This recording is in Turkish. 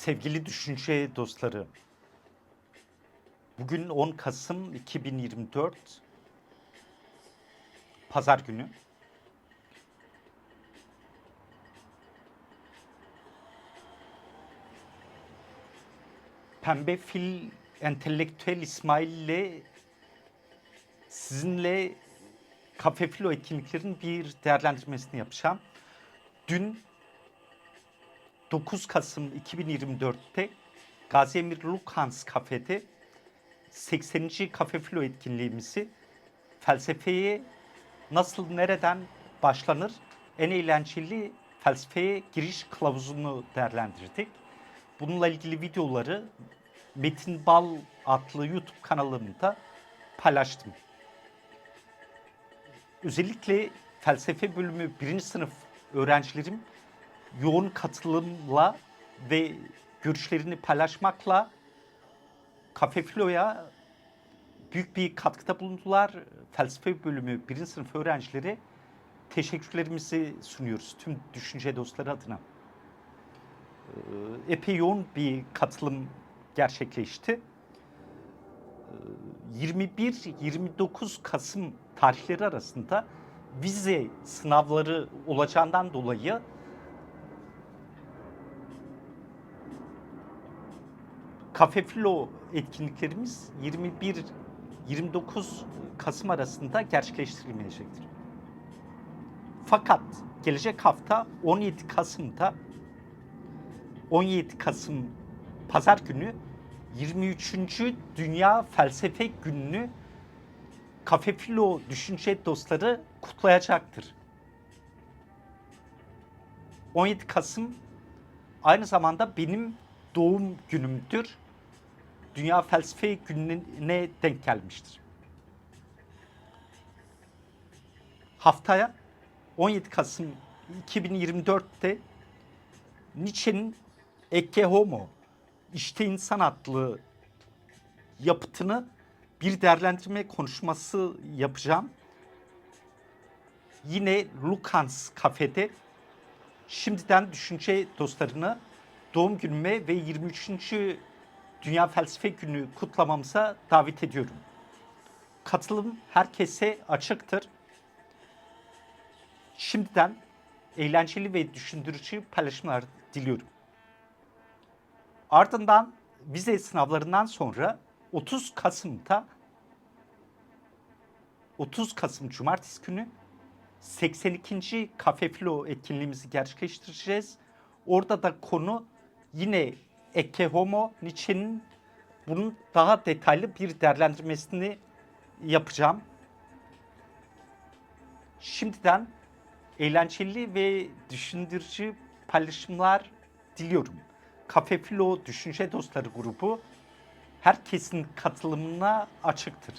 Sevgili düşünce dostları, bugün 10 Kasım 2024 Pazar günü. Pembe Fil Entelektüel İsmail ile sizinle Kafe Filo etkinliklerin bir değerlendirmesini yapacağım. Dün 9 Kasım 2024'te Gazi Emir Lukhans kafede 80. Kafe Filo etkinliğimizi felsefeye nasıl nereden başlanır en eğlenceli felsefeye giriş kılavuzunu değerlendirdik. Bununla ilgili videoları Metin Bal adlı YouTube kanalımda paylaştım. Özellikle felsefe bölümü birinci sınıf öğrencilerim yoğun katılımla ve görüşlerini paylaşmakla Kafe Filo'ya büyük bir katkıda bulundular. Felsefe bölümü birinci sınıf öğrencileri teşekkürlerimizi sunuyoruz tüm düşünce dostları adına. Ee, Epey yoğun bir katılım gerçekleşti. Ee, 21-29 Kasım tarihleri arasında vize sınavları olacağından dolayı Kafe Filo etkinliklerimiz 21-29 Kasım arasında gerçekleştirilmeyecektir. Fakat gelecek hafta 17 Kasım'da 17 Kasım Pazar günü 23. Dünya Felsefe Günü'nü Kafe Filo düşünce dostları kutlayacaktır. 17 Kasım aynı zamanda benim doğum günümdür. Dünya Felsefe Günü'ne denk gelmiştir. Haftaya 17 Kasım 2024'te Nietzsche'nin Ecce Homo, İşte İnsan adlı yapıtını bir değerlendirme konuşması yapacağım. Yine Lukans kafede şimdiden düşünce dostlarını doğum günüme ve 23. Dünya Felsefe Günü kutlamamıza davet ediyorum. Katılım herkese açıktır. Şimdiden eğlenceli ve düşündürücü paylaşımlar diliyorum. Ardından vize sınavlarından sonra 30 Kasım'da 30 Kasım Cumartesi günü 82. Kafe Flo etkinliğimizi gerçekleştireceğiz. Orada da konu yine Ecce Homo Nietzsche'nin bunun daha detaylı bir değerlendirmesini yapacağım. Şimdiden eğlenceli ve düşündürücü paylaşımlar diliyorum. Kafe Filo Düşünce Dostları grubu herkesin katılımına açıktır.